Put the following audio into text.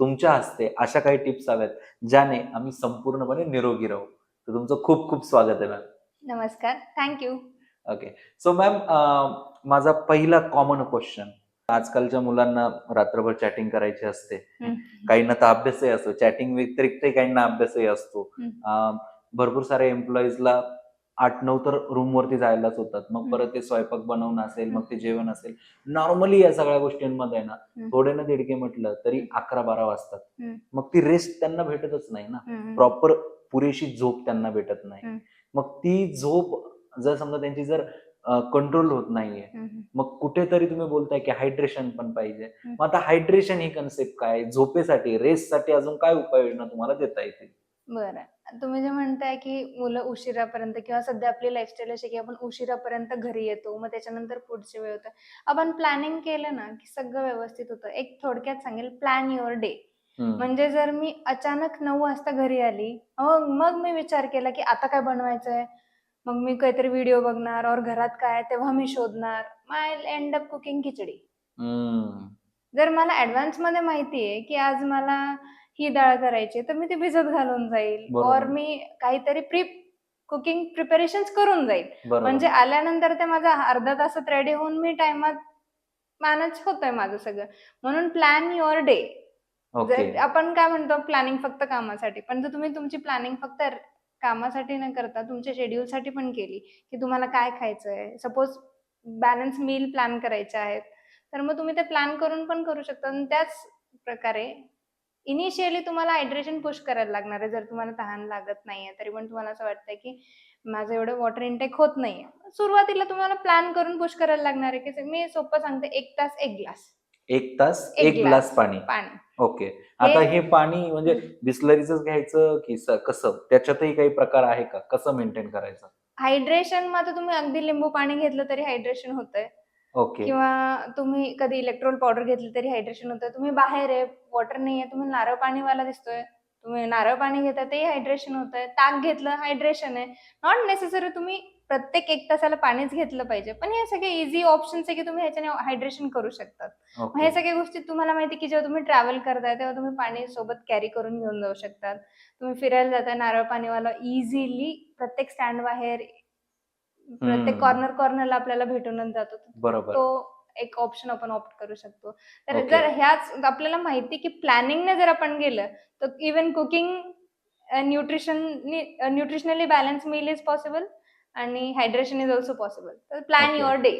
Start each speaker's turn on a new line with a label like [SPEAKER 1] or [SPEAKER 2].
[SPEAKER 1] तुमच्या हस्ते अशा काही टिप्स हव्यात ज्याने आम्ही संपूर्णपणे निरोगी राहू. तर तुमचं खूप खूप स्वागत आहे मॅम
[SPEAKER 2] नमस्कार. थँक्यू
[SPEAKER 1] ओके सो मॅम माझा पहिला कॉमन क्वेश्चन आजकालच्या मुलांना रात्रभर चॅटिंग करायची असते. काहींना तर अभ्यासही असतो. चॅटिंग व्यतिरिक्त काहींना अभ्यासही असतो. भरपूर साऱ्या एम्प्लॉईजला आठ नऊ तर रूम वरती जायलाच होतात. मग. परत ते स्वयंपाक बनवणं असेल मग ते जेवण असेल. नॉर्मली या सगळ्या गोष्टींमध्ये ना. थोडे ना दीडके म्हटलं तरी अकरा बारा वाजतात. मग ती रेस्ट त्यांना भेटतच नाही ना. प्रॉपर पुरेशी झोप त्यांना भेटत नाही. मग ती झोप जर समजा त्यांची जर कंट्रोल होत नाहीये मग कुठेतरी तुम्ही बोलताय की हायड्रेशन पण पाहिजे. मग आता हायड्रेशन ही कन्सेप्ट काय? झोपेसाठी रेस्टसाठी अजून काय उपाययोजना तुम्हाला देता येतील?
[SPEAKER 2] बरं. तुम्ही जे म्हणताय की मुलं उशिरापर्यंत किंवा सध्या आपली लाईफस्टाईल अशी की आपण उशिरापर्यंत घरी येतो मग त्याच्यानंतर पुढचे वेळ होतं. आपण प्लॅनिंग केलं ना की सगळं व्यवस्थित होतं. एक थोडक्यात सांगेल प्लॅन युअर डे. म्हणजे जर मी अचानक नऊ वाजता घरी आली मग मग मी विचार केला की आता काय बनवायचंय? मग मी काहीतरी व्हिडिओ बघणार और घरात काय तेव्हा मी शोधणार. My end up cooking khichdi. जर मला ऍडव्हान्समध्ये माहिती आहे की आज मला ही डाळ करायची तर मी ती भिजत घालून जाईल.
[SPEAKER 1] बरोबर.
[SPEAKER 2] और मी काहीतरी प्री कुकिंग प्रिपरेशन करून जाईल.
[SPEAKER 1] बरोबर.
[SPEAKER 2] म्हणजे आल्यानंतर ते माझा अर्धा तासात रेडी होऊन मी टाइमात मॅनेज होतंय माझं सगळं. म्हणून प्लॅन युअर डे
[SPEAKER 1] ओके
[SPEAKER 2] जर आपण काय म्हणतो प्लॅनिंग फक्त कामासाठी. पण जर तुम्ही तुमची प्लॅनिंग फक्त र- कामासाठी न करता तुमच्या schedule साठी पण केली की तुम्हाला काय खायचंय. सपोज बॅलन्स मील प्लॅन करायचे आहेत. तर मग तुम्ही ते प्लॅन करून पण करू शकता. आणि त्याच प्रकारे इनिशियली तुम्हाला हायड्रेशन पुश करायला लागणार आहे. जर तुम्हाला तहान लागत नाहीये तरी पण तुम्हाला असं वाटतंय की माझं एवढं वॉटर इनटेक होत नाहीये. सुरुवातीला तुम्हाला प्लॅन करून पुश करायला लागणार आहे की मी सोपं सांगते एक तास एक ग्लास
[SPEAKER 1] एक तास
[SPEAKER 2] एक
[SPEAKER 1] ग्लास. पाणी.
[SPEAKER 2] पाणी.
[SPEAKER 1] ओके आता हे पाणी म्हणजे बिस्लरीच घ्यायचं की कसं? त्याच्यातही काही प्रकार आहे का? कसं मेंटेन करायचं?
[SPEAKER 2] हायड्रेशनमध्ये तुम्ही अगदी लिंबू पाणी घेतलं तरी हायड्रेशन होतंय.
[SPEAKER 1] ओके.
[SPEAKER 2] किंवा तुम्ही कधी इलेक्ट्रोल पावडर घेतली तरी हायड्रेशन होतंय तुम्ही बाहेर आहे वॉटर नाहीये तुम्ही नारळ पाणीवाला दिसतोय. तुम्ही नारळ पाणी घेताय ते हायड्रेशन होतंय. ताक घेतलं हायड्रेशन आहे. नॉट नेसेसरी तुम्ही प्रत्येक एक तासाला पाणीच घेतलं पाहिजे. पण हे सगळे इझी ऑप्शन्स आहे की तुम्ही ह्याच्याने हायड्रेशन करू शकतात. मग
[SPEAKER 1] ओके.
[SPEAKER 2] हे सगळ्या गोष्टी तुम्हाला माहिती की जेव्हा तुम्ही ट्रॅव्हल करताय तेव्हा तुम्ही पाणी सोबत कॅरी करून घेऊन जाऊ शकतात. तुम्ही फिरायला जाताय नारळ पाणीवाला इझिली प्रत्येक स्टँड बाहेर प्रत्येक. कॉर्नर कॉर्नरला आपल्याला भेटूनच जातो
[SPEAKER 1] बरोबर
[SPEAKER 2] तो एक ऑप्शन आपण ऑप्ट करू शकतो तर
[SPEAKER 1] Okay.
[SPEAKER 2] जर ह्याच आपल्याला माहिती की प्लॅनिंगने जर आपण गेलं तर even cooking nutrition nutritionally balance meal is possible आणि हायड्रेशन इज ऑल्सो पॉसिबल तर प्लॅन. Your day